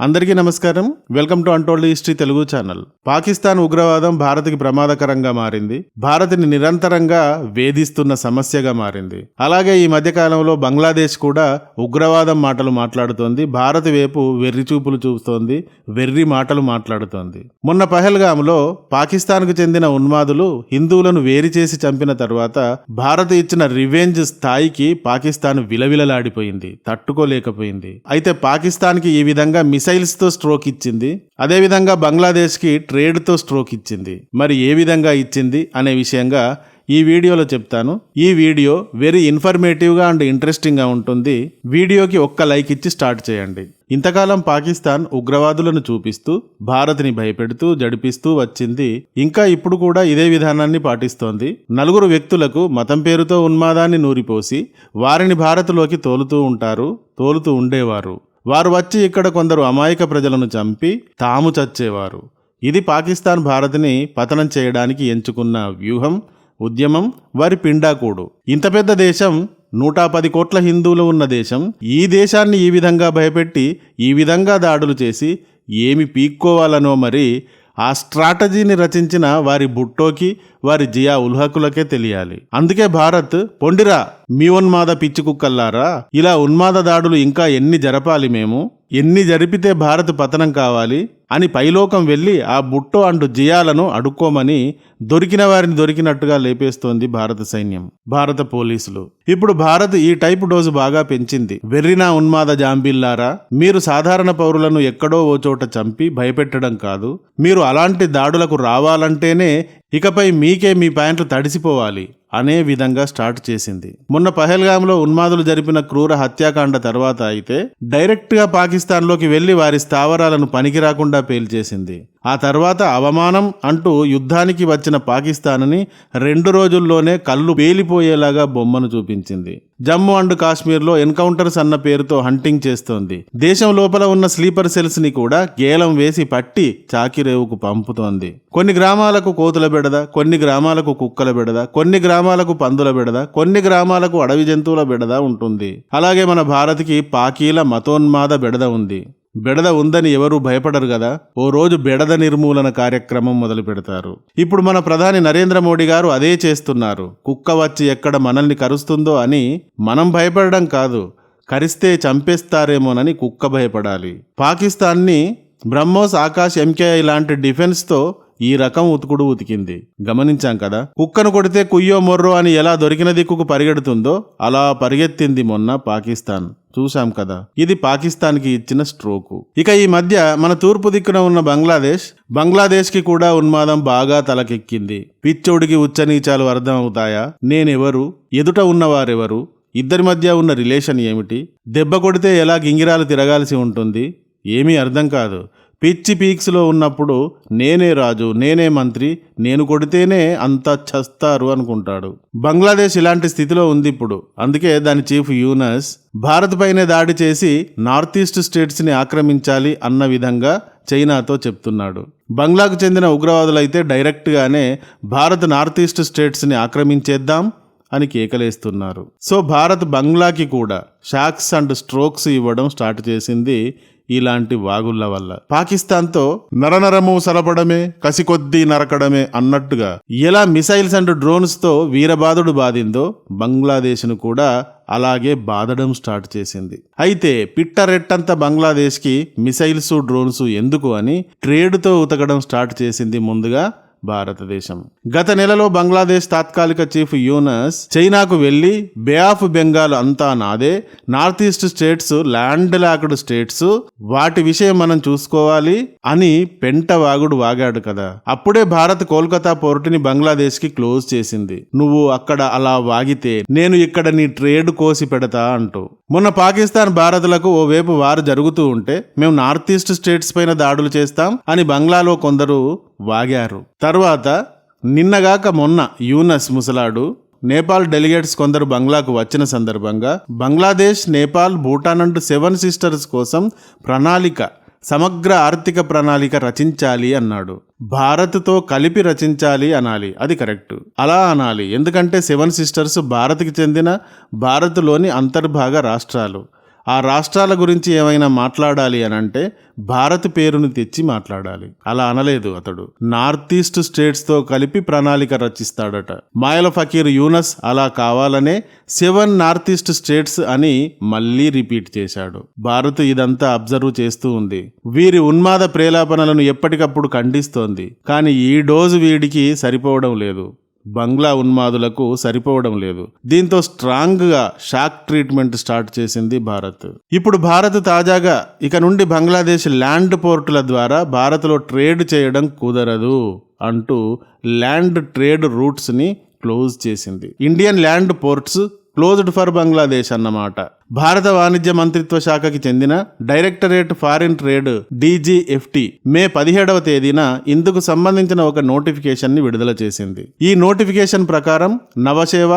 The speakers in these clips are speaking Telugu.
అందరికీ నమస్కారం. Welcome to untold history Telugu channel. Pakistan ఉగ్రవాదం భారత్కి ప్రమాదకరంగా మారింది. భారత్ని నిరంతరంగా వేధిస్తున్న సమస్యగా మారింది. అలాగే ఈ మధ్యకాలంలో బంగ్లాదేశ్ కూడా ఉగ్రవాదం మాటలు మాట్లాడుతోంది. భారత్ వైపు వెర్రి చూపులు చూస్తోంది. వెర్రి మాటలు మాట్లాడుతోంది. మొన్న పహల్గామ్లో పాకిస్తాన్కు చెందిన ఉన్మాదులు హిందువులను వేరు చేసి చంపిన తర్వాత భారత్ ఇచ్చిన రివెంజ్ స్థాయికి పాకిస్తాన్ విలవిలలాడిపోయింది. తట్టుకోలేకపోయింది. అయితే పాకిస్తాన్కి ఈ విధంగా మిస్ మిసైల్స్తో స్ట్రోక్ ఇచ్చింది. అదేవిధంగా బంగ్లాదేశ్కి ట్రేడ్తో స్ట్రోక్ ఇచ్చింది. మరి ఏ విధంగా ఇచ్చింది అనే విషయంగా ఈ వీడియోలో చెప్తాను. ఈ వీడియో వెరీ ఇన్ఫర్మేటివ్గా అండ్ ఇంట్రెస్టింగ్గా ఉంటుంది. వీడియోకి ఒక్క లైక్ ఇచ్చి స్టార్ట్ చేయండి. ఇంతకాలం పాకిస్తాన్ ఉగ్రవాదులను చూపిస్తూ భారత్ని భయపెడుతూ జడిపిస్తూ వచ్చింది. ఇంకా ఇప్పుడు కూడా ఇదే విధానాన్ని పాటిస్తోంది. నలుగురు వ్యక్తులకు మతం పేరుతో ఉన్మాదాన్ని నూరిపోసి వారిని భారత్లోకి తోలుతూ ఉంటారు తోలుతూ ఉండేవారు. వారు వచ్చి ఇక్కడ కొందరు అమాయక ప్రజలను చంపి తాము చచ్చేవారు. ఇది పాకిస్తాన్ భారత్ని పతనం చేయడానికి ఎంచుకున్న వ్యూహం ఉద్యమం వారి పిండాకూడు. ఇంత పెద్ద దేశం నూట పది కోట్ల హిందువులు ఉన్న దేశం ఈ దేశాన్ని ఈ విధంగా భయపెట్టి ఈ విధంగా దాడులు చేసి ఏమి పీక్కోవాలనో మరి ఆ స్ట్రాటజీని రచించిన వారి బుట్టోకి వారి జియా ఉల్హకులకే తెలియాలి. అందుకే భారత్ పొండిరా మీ ఉన్మాద పిచ్చి కుక్కల్లారా? ఇలా ఉన్మాద దాడులు ఇంకా ఎన్ని జరపాలి మేము? ఎన్ని జరిపితే భారత్ పతనం కావాలి అని పైలోకం వెళ్ళి ఆ బుట్టో అండు జియాలను అడుక్కోమని దొరికిన వారిని దొరికినట్టుగా లేపేస్తోంది భారత సైన్యం భారత పోలీసులు. ఇప్పుడు భారత్ ఈ టైప్ డోసు బాగా పెంచింది. వెర్రినా ఉన్మాద జాంబిల్లారా మీరు సాధారణ పౌరులను ఎక్కడో ఓ చోట చంపి భయపెట్టడం కాదు. మీరు అలాంటి దాడులకు రావాలంటేనే ఇకపై మీకే మీ ప్యాంట్లు తడిసిపోవాలి. అనే విధంగా స్టార్ట్ చేసింది. మొన్న పహల్గాంలో ఉన్మాదులు జరిపిన క్రూర హత్యాకాండ తర్వాత అయితే డైరెక్ట్గా పాకిస్తాన్లోకి వెళ్ళి వారి స్థావరాలను పనికి రాకుండా పేల్చేసింది. ఆ తర్వాత అవమానం అంటూ యుద్ధానికి వచ్చిన పాకిస్తాన్ని రెండు రోజుల్లోనే కళ్ళు పేలిపోయేలాగా బొమ్మను చూపించింది. జమ్మూ అండ్ కాశ్మీర్లో ఎన్కౌంటర్స్ అన్న పేరుతో హంటింగ్ చేస్తోంది. దేశం లోపల ఉన్న స్లీపర్ సెల్స్ని కూడా గేలం వేసి పట్టి చాకిరేవుకు పంపుతోంది. కొన్ని గ్రామాలకు కోతుల బెడద కొన్ని గ్రామాలకు కుక్కల బెడద కొన్ని గ్రామాలకు పందుల బెడద కొన్ని గ్రామాలకు అడవి జంతువుల బెడద ఉంటుంది. అలాగే మన భారత్కి పాకీల మతోన్మాద బెడద ఉంది. బెడద ఉందని ఎవరూ భయపడరు కదా ఓ రోజు బెడద నిర్మూలన కార్యక్రమం మొదలు పెడతారు. ఇప్పుడు మన ప్రధాని నరేంద్ర మోడీ గారు అదే చేస్తున్నారు. కుక్క వచ్చి ఎక్కడ మనల్ని కరుస్తుందో అని మనం భయపడడం కాదు కరిస్తే చంపేస్తారేమోనని కుక్క భయపడాలి. పాకిస్తాన్ని బ్రహ్మోస్ ఆకాశ్ ఎంకేఐ లాంటి డిఫెన్స్తో ఈ రకం ఉతుకుడు ఉతికింది. గమనించాం కదా? కుక్కను కొడితే కుయ్యో మొర్రో అని ఎలా దొరికిన దిక్కుకు పరిగెడుతుందో అలా పరిగెత్తింది మొన్న పాకిస్తాన్. చూశాం కదా. ఇది పాకిస్తాన్కి ఇచ్చిన స్ట్రోకు. ఇక ఈ మధ్య మన తూర్పు దిక్కున ఉన్న బంగ్లాదేశ్ బంగ్లాదేశ్కి కూడా ఉన్మాదం బాగా తలకెక్కింది. పిచ్చోడికి ఉచ్చనీచాలు అర్థం అవుతాయా నేనెవరు? ఎదుట ఉన్నవారెవరు? ఇద్దరి మధ్య ఉన్న రిలేషన్ ఏమిటి? దెబ్బ కొడితే ఎలా గింగిరాలు తిరగాల్సి ఉంటుంది? ఏమీ అర్థం కాదు. పిచ్చి పీక్స్లో ఉన్నప్పుడు నేనే రాజు నేనే మంత్రి నేను కొడితేనే అంతా చస్తారు అనుకుంటాడు. బంగ్లాదేశ్ ఇలాంటి స్థితిలో ఉంది ఇప్పుడు. అందుకే దాని చీఫ్ యూనస్ భారత్ పైనే దాడి చేసి నార్త్ ఈస్ట్ స్టేట్స్ని ఆక్రమించాలి అన్న విధంగా చైనాతో చెప్తున్నాడు. బంగ్లాకు చెందిన ఉగ్రవాదులైతే డైరెక్ట్గానే భారత్ నార్త్ ఈస్ట్ స్టేట్స్ని ఆక్రమించేద్దాం అని కేకలేస్తున్నారు. సో భారత్ బంగ్లాకి కూడా షాక్స్ అండ్ స్ట్రోక్స్ ఇవ్వడం స్టార్ట్ చేసింది ఇలాంటి వాగుళ్ళ వల్ల. పాకిస్తాన్తో నరనరము సలపడమే కసికొద్దీ నరకడమే అన్నట్టుగా ఎలా మిసైల్స్ అండ్ డ్రోన్స్తో వీరబాదుడు బాధిందో బంగ్లాదేశ్ను కూడా అలాగే బాధడం స్టార్ట్ చేసింది. అయితే పిట్టరెట్టంత బంగ్లాదేశ్కి మిసైల్స్ డ్రోన్స్ ఎందుకు అని ట్రేడ్తో ఉతకడం స్టార్ట్ చేసింది ముందుగా భారతదేశం. గత నెలలో బంగ్లాదేశ్ తాత్కాలిక చీఫ్ యూనస్ చైనాకు వెళ్ళి బే ఆఫ్ బెంగాల్ అంతా నాదే north east states landlocked states వాటి విషయం మనం చూసుకోవాలి అని పెంట వాగుడు వాగాడు కదా. అప్పుడే భారత్ కోల్కతా పోర్టుని బంగ్లాదేశ్కి క్లోజ్ చేసింది. నువ్వు అక్కడ అలా వాగితే నేను ఇక్కడ నీ ట్రేడ్ కోసి పెడతా అంటూ. మొన్న పాకిస్తాన్ భారత్లకు ఓవైపు వారు జరుగుతూ ఉంటే మేము నార్త్ ఈస్ట్ స్టేట్స్ పైన దాడులు చేస్తాం అని బంగ్లాలో కొందరు వాగారు. తర్వాత నిన్నగాక మొన్న యూనస్ ముసలాడు నేపాల్ డెలిగేట్స్ కొందరు బంగ్లాకు వచ్చిన సందర్భంగా Bangladesh Nepal Bhutan and seven sisters కోసం ప్రణాళిక సమగ్ర ఆర్థిక ప్రణాళిక రచించాలి అన్నాడు. భారత్తో కలిపి రచించాలి అనాలి. అది కరెక్ట్. అలా అనాలి. ఎందుకంటే సెవెన్ సిస్టర్స్ భారత్కి చెందిన భారత్లోని అంతర్భాగ రాష్ట్రాలు. ఆ రాష్ట్రాల గురించి ఏమైనా మాట్లాడాలి అని అంటే భారత్ పేరును తెచ్చి మాట్లాడాలి. అలా అనలేదు అతడు. నార్త్ ఈస్ట్ స్టేట్స్తో కలిపి ప్రణాళిక రచిస్తాడట. మాయల ఫకీర్ యూనస్ అలా కావాలనే సెవెన్ నార్త్ ఈస్ట్ స్టేట్స్ అని మళ్ళీ రిపీట్ చేశాడు. భారత్ ఇదంతా అబ్జర్వ్ చేస్తూ ఉంది. వీరి ఉన్మాద ప్రేలాపనలను ఎప్పటికప్పుడు ఖండిస్తోంది. కానీ ఈ డోసు వీడికి సరిపోవడం లేదు. బంగ్లా ఉన్మాదులకు సరిపోవడం లేదు. దీంతో స్ట్రాంగ్గా షాక్ ట్రీట్మెంట్ స్టార్ట్ చేసింది భారత్. ఇప్పుడు భారత్ తాజాగా ఇక నుండి బంగ్లాదేశ్ ల్యాండ్ పోర్టుల ద్వారా భారత్లో ట్రేడ్ చేయడం కుదరదు అంటూ ల్యాండ్ ట్రేడ్ రూట్స్ని క్లోజ్ చేసింది. Indian land ports closed for Bangladesh అన్నమాట. భారత వాణిజ్య మంత్రిత్వ శాఖకి చెందిన directorate foreign trade DGFT May పదిహేడవ తేదీన ఇందుకు సంబంధించిన ఒక నోటిఫికేషన్ని విడుదల చేసింది. ఈ నోటిఫికేషన్ ప్రకారం నవసేవ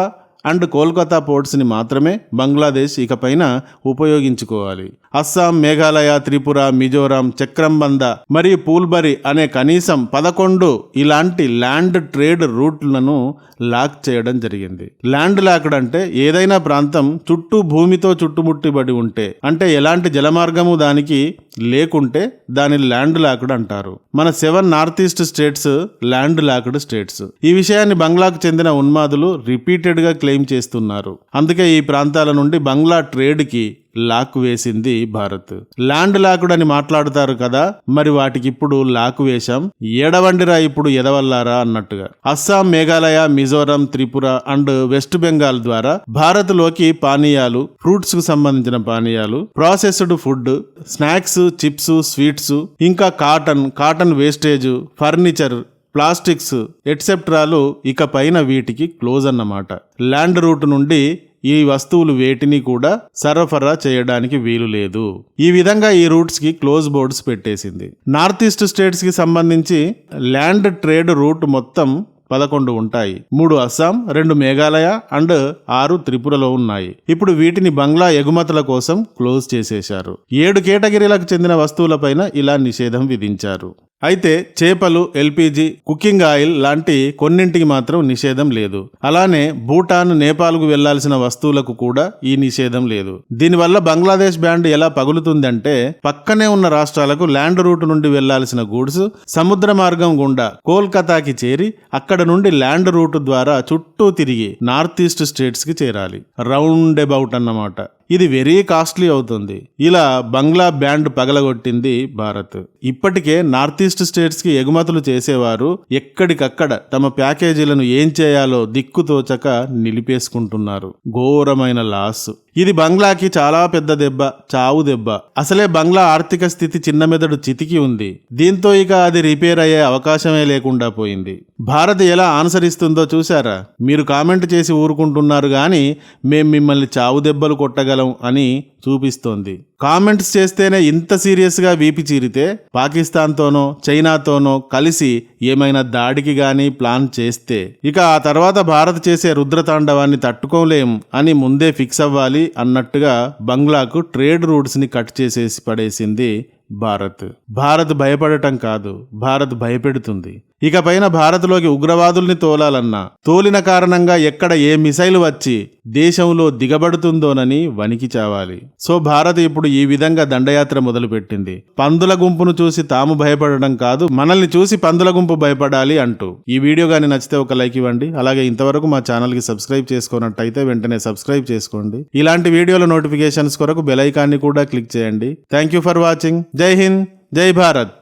అండ్ కోల్కతా పోర్ట్స్ని మాత్రమే బంగ్లాదేశ్ ఇకపైన ఉపయోగించుకోవాలి. అస్సాం మేఘాలయ త్రిపుర మిజోరాం చక్రంబంద మరియు పూల్బరి అనే కనీసం పదకొండు ఇలాంటి ల్యాండ్ ట్రేడ్ రూట్లను లాక్ చేయడం జరిగింది. ల్యాండ్ లాక్డ్ అంటే ఏదైనా ప్రాంతం చుట్టూ భూమితో చుట్టుముట్టిబడి ఉంటే అంటే ఎలాంటి జలమార్గము దానికి లేకుంటే దాని ల్యాండ్ లాక్డ్ అంటారు. మన seven north east states landlocked states. ఈ విషయాన్ని బంగ్లాకు చెందిన ఉన్మాదులు రిపీటెడ్గా క్లెయిమ్ చేస్తున్నారు. అందుకే ఈ ప్రాంతాల నుండి బంగ్లా ట్రేడ్కి లాక్ వేసింది భారత్. ల్యాండ్ లాక్డ్ అని మాట్లాడుతారు కదా మరి వాటికి ఇప్పుడు లాక్ వేశాం. ఏడవండిరా ఇప్పుడు ఎదవల్లారా అన్నట్టుగా. అస్సాం మేఘాలయ మిజోరం త్రిపుర అండ్ వెస్ట్ బెంగాల్ ద్వారా భారత్లోకి పానీయాలు ఫ్రూట్స్కు సంబంధించిన పానీయాలు processed food snacks chips sweets ఇంకా cotton cotton wastage furniture plastics ఎట్సెప్ట్రాలు ఇక పైన వీటికి క్లోజ్ అన్నమాట. ల్యాండ్ రూట్ నుండి ఈ వస్తువులు వేటిని కూడా సరఫరా చేయడానికి వీలు లేదు. ఈ విధంగా ఈ రూట్స్కి క్లోజ్ బోర్డ్స్ పెట్టేసింది. నార్త్ ఈస్ట్ స్టేట్స్కి సంబంధించి ల్యాండ్ ట్రేడ్ రూట్ మొత్తం పదకొండు ఉంటాయి. మూడు అస్సాం రెండు మేఘాలయ అండ్ ఆరు త్రిపురలో ఉన్నాయి. ఇప్పుడు వీటిని బంగ్లా ఎగుమతుల కోసం క్లోజ్ చేసేశారు. ఏడు కేటగిరీలకు చెందిన వస్తువులపైన ఇలా నిషేధం విధించారు. అయితే చేపలు ఎల్పిజి కుకింగ్ ఆయిల్ లాంటి కొన్నింటికి మాత్రం నిషేధం లేదు. అలానే భూటాన్ నేపాల్కు వెళ్ళాల్సిన వస్తువులకు కూడా ఈ నిషేధం లేదు. దీనివల్ల బంగ్లాదేశ్ బ్యాండ్ ఎలా పగులుతుందంటే పక్కనే ఉన్న రాష్ట్రాలకు ల్యాండ్ రూట్ నుండి వెళ్ళాల్సిన గూడ్స్ సముద్ర మార్గం గుండా కోల్కతాకి చేరి అక్కడ నుండి ల్యాండ్ రూట్ ద్వారా చుట్టూ తిరిగి నార్త్ ఈస్ట్ స్టేట్స్కి చేరాలి. రౌండ్ అబౌట్ అన్నమాట. ఇది వెరీ కాస్ట్లీ అవుతుంది. ఇలా బంగ్లా బ్యాండ్ పగలగొట్టింది భారత్. ఇప్పటికే నార్త్ ఈస్ట్ స్టేట్స్కి ఎగుమతులు చేసేవారు ఎక్కడికక్కడ తమ ప్యాకేజీలను ఏం చేయాలో దిక్కుతోచక నిలిపేసుకుంటున్నారు. ఘోరమైన లాస్. ఇది బంగ్లాకి చాలా పెద్ద దెబ్బ చావు దెబ్బ. అసలే బంగ్లా ఆర్థిక స్థితి చిన్న మెదడు చితికి ఉంది. దీంతో ఇక అది రిపేర్ అయ్యే అవకాశమే లేకుండా పోయింది. భారత్ ఎలా ఆన్సర్ ఇస్తుందో చూసారా మీరు కామెంట్ చేసి ఊరుకుంటున్నారు కానీ మేం మిమ్మల్ని చావు దెబ్బలు కొట్టగల అని చూపిస్తోంది. కామెంట్స్ చేస్తేనే ఇంత సీరియస్గా వీపి చీరితే పాకిస్తాన్తోనో చైనాతోనో కలిసి ఏమైనా దాడికి గాని ప్లాన్ చేస్తే ఇక ఆ తర్వాత భారత్ చేసే రుద్రతాండవాన్ని తట్టుకోలేం అని ముందే ఫిక్స్ అవ్వాలి అన్నట్టుగా బంగ్లాకు ట్రేడ్ రూట్స్ని కట్ చేసేసి పడేసింది భారత్. భారత్ భయపడటం కాదు భారత్ భయపెడుతుంది. ఇక పైన భారత్లోకి ఉగ్రవాదుల్ని తోలాలన్నా. తోలిన కారణంగా ఎక్కడ ఏ మిసైల్ వచ్చి దేశంలో దిగబడుతుందోనని వణికి చావాలి. సో భారత్ ఇప్పుడు ఈ విధంగా దండయాత్ర మొదలుపెట్టింది. పందుల గుంపును చూసి తాము భయపడడం కాదు మనల్ని చూసి పందుల గుంపు భయపడాలి అంటూ. ఈ వీడియో కానీ నచ్చితే ఒక లైక్ ఇవ్వండి. అలాగే ఇంతవరకు మా ఛానల్కి సబ్స్క్రైబ్ చేసుకున్నట్టయితే వెంటనే సబ్స్క్రైబ్ చేసుకోండి. ఇలాంటి వీడియోల నోటిఫికేషన్స్ కొరకు బెల్ ఐకాన్ని కూడా క్లిక్ చేయండి. Thank you for watching. జై హింద్ జై భారత్.